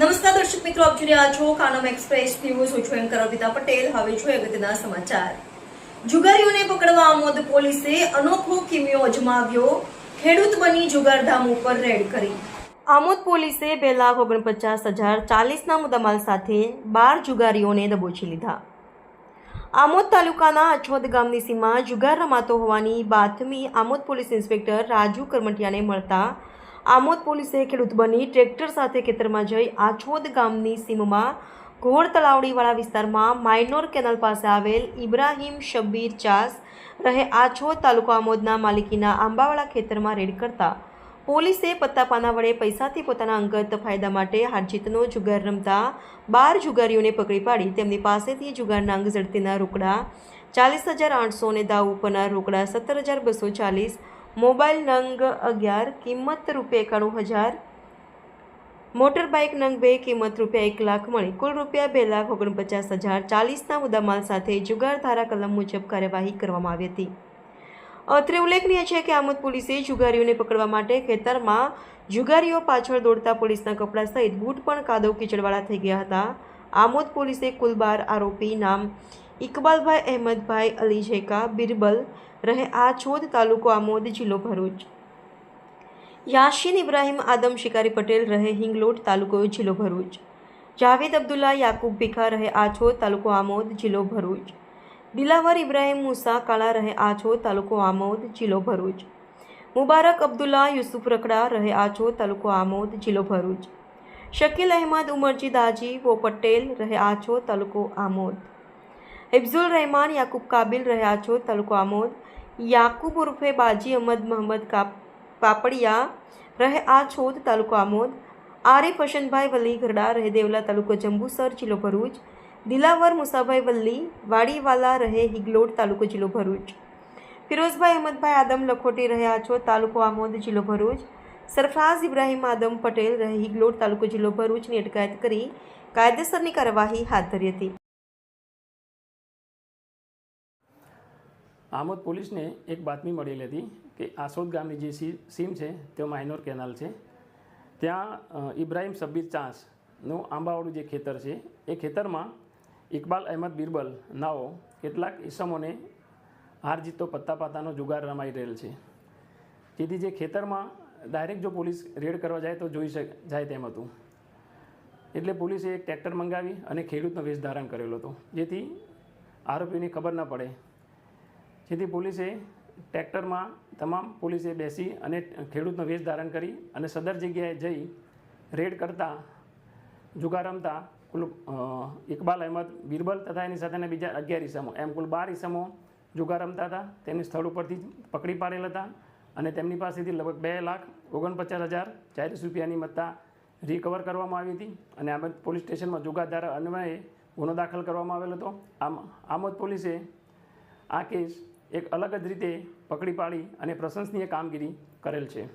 નમસ્કાર દર્શક મિત્રો, આપ જોઈ રહ્યા છો કાનમ એક્સપ્રેસ ન્યૂઝ. હું છું એન્કર અર્પિતા પટેલ. હવે છું અગત્યના સમાચાર. જુગારીઓને પકડવા આમોદ પોલીસે અનોખો કિમિયો અજમાવ્યો. ખેડૂત બની જુગારધામ ઉપર રેડ કરી. આમોદ પોલીસે બે લાખ ઓગણપચાસ હજાર ચાલીસના મુદ્દામાલ સાથે બાર જુગારીઓને દબોચી લીધા. આમોદ તાલુકાના અછોદ ગામની સીમા જુગાર રમાતો હોવાની બાતમી આમોદ પોલીસ ઇન્સ્પેક્ટર રાજુ કરમટિયાને મળતા આમોદ પોલીસે ખેડૂત બની ટ્રેક્ટર સાથે ખેતરમાં જઈ આછોદ ગામની સીમમાં ઘોડ તલાવડીવાળા વિસ્તારમાં માઇનોર કેનાલ પાસે આવેલ ઇબ્રાહીમ શબ્બીર ચાસ રહે આછોદ તાલુકો આમોદના માલિકીના આંબાવાળા ખેતરમાં રેડ કરતા. પોલીસે પત્તાપાના વડે પૈસાથી પોતાના અંગત ફાયદા માટે હારજીતનો જુગાર રમતા બાર જુગારીઓને પકડી પાડી. તેમની પાસેથી જુગારના અંગ ઝડતીના રોકડા ચાલીસ હજાર આઠસો અને દાવ ઉપરના રોકડા સત્તર હજાર બસો ચાલીસ મોબાઈલ નંગ અગિયાર, કિંમત રૂપિયા એકાણું હજાર. મોટર બાઇક નંગ બે, કિંમત રૂપિયા એક લાખ મળી. કુલ રૂપિયા બે લાખ ઓગણપચાસ હજાર ચાલીસના મુદ્દામાલ સાથે જુગાર ધારા કલમ મુજબ કાર્યવાહી કરવામાં આવી હતી. અત્રે ઉલ્લેખનીય છે કે આમોદ પોલીસે જુગારીઓને પકડવા માટે ખેતરમાં જુગારીઓ પાછળ દોડતા પોલીસના કપડાં સહિત બૂટ પણ કાદવ કીચડવાળા થઈ ગયા હતા. આમોદ પોલીસે કુલ બાર આરોપી નામ ઇકબાલભાઈ અહેમદભાઈ અલી જેકા બિરબલ રહે આછોદ તાલુકો આમોદ જિલ્લો ભરૂચ. યાશીન ઇબ્રાહિમ આદમ શિકારી પટેલ રહે હિંગલોટ તાલુકો જિલ્લો ભરૂચ. જાવેદ અબ્દુલ્લા યાકુબ ભીખા રહે આછોદ તાલુકો આમોદ જિલ્લો ભરૂચ. દિલાવર ઇબ્રાહિમ મુસા કાળા રહે આછોદ તાલુકો આમોદ જિલ્લો ભરૂચ. મુબારક અબ્દુલ્લા યુસુફ રખડા રહે આછોદ તાલુકો આમોદ જિલ્લો ભરૂચ. શકીલ અહેમદ ઉમરજી દાજી વો પટેલ રહે આછોદ તાલુકો આમોદ. હિફઝુલ રહેમાન યાકુબ કાબિલ રહ્યા છો, તાલુકો આમોદ. યાકુબ ઉર્ફે બાજી અહમદ મોહમ્મદ કાપ પાપડિયા રહે આ છોદ, તાલુકો આમોદ. આરિફ હસનભાઈ વલ્લી ગરડા રહે દેવલા, તાલુકો જંબુસર, જિલ્લો ભરૂચ. દિલાવર મુસાભાઈ વલ્લી વાડીવાલા રહે હિગલોડ તાલુકો જિલ્લો ભરૂચ. ફિરોઝભાઈ અહમદભાઈ આદમ લખોટી રહ્યા છો, તાલુકો આમોદ, જિલ્લો ભરૂચ. સરફરાઝ ઇબ્રાહિમ આદમ પટેલ રહે હિગલોડ તાલુકો જિલ્લો ભરૂચની અટકાયત કરી કાયદેસરની કાર્યવાહી હાથ ધરી હતી. આમોદ પોલીસને એક બાતમી મળેલી હતી કે આસોદ ગામની જે સીમ છે તે માઇનોર કેનાલ છે. ત્યાં ઇબ્રાહિમ સબ્બીર ચાંસનું આંબાવાળું જે ખેતર છે, એ ખેતરમાં ઇકબાલ અહેમદ બિરબલ નાઓ કેટલાક ઈસમોને હાર જીતતો પત્તા પાતાનો જુગાર રમાઈ રહેલ છે. જેથી જે ખેતરમાં ડાયરેક્ટ જો પોલીસ રેડ કરવા જાય તો જોઈ શક, જાય તેમ હતું. એટલે પોલીસે એક ટ્રેક્ટર મંગાવી અને ખેડૂતનો વેશ ધારણ કરેલો હતો. જેથી આરોપીને ખબર ન પડે જેથી પોલીસે ટ્રેક્ટરમાં તમામ પોલીસે બેસી અને ખેડૂતનો વેશ ધારણ કરી અને સદર જગ્યાએ જઈ રેડ કરતા, જુગાર રમતા કુલ ઇકબાલ અહેમદ, બિરબલ તથા એની સાથેના બીજા અગિયાર ઈસમો, એમ કુલ બાર ઈસમો જુગાર રમતા હતા. તેમને સ્થળ ઉપરથી પકડી પાડેલ હતા અને તેમની પાસેથી લગભગ બે લાખ ઓગણપચાસ હજાર ચાલીસ રૂપિયાની મત્તા રિકવર કરવામાં આવી હતી અને આમદ પોલીસ સ્ટેશનમાં જુગાર ધારા અન્વયે ગુનો દાખલ કરવામાં આવેલો હતો. આમ આમોદ પોલીસે આ કેસ એક અલગ જ રીતે પકડી પાડી અને પ્રશંસનીય કામગીરી કરેલ છે.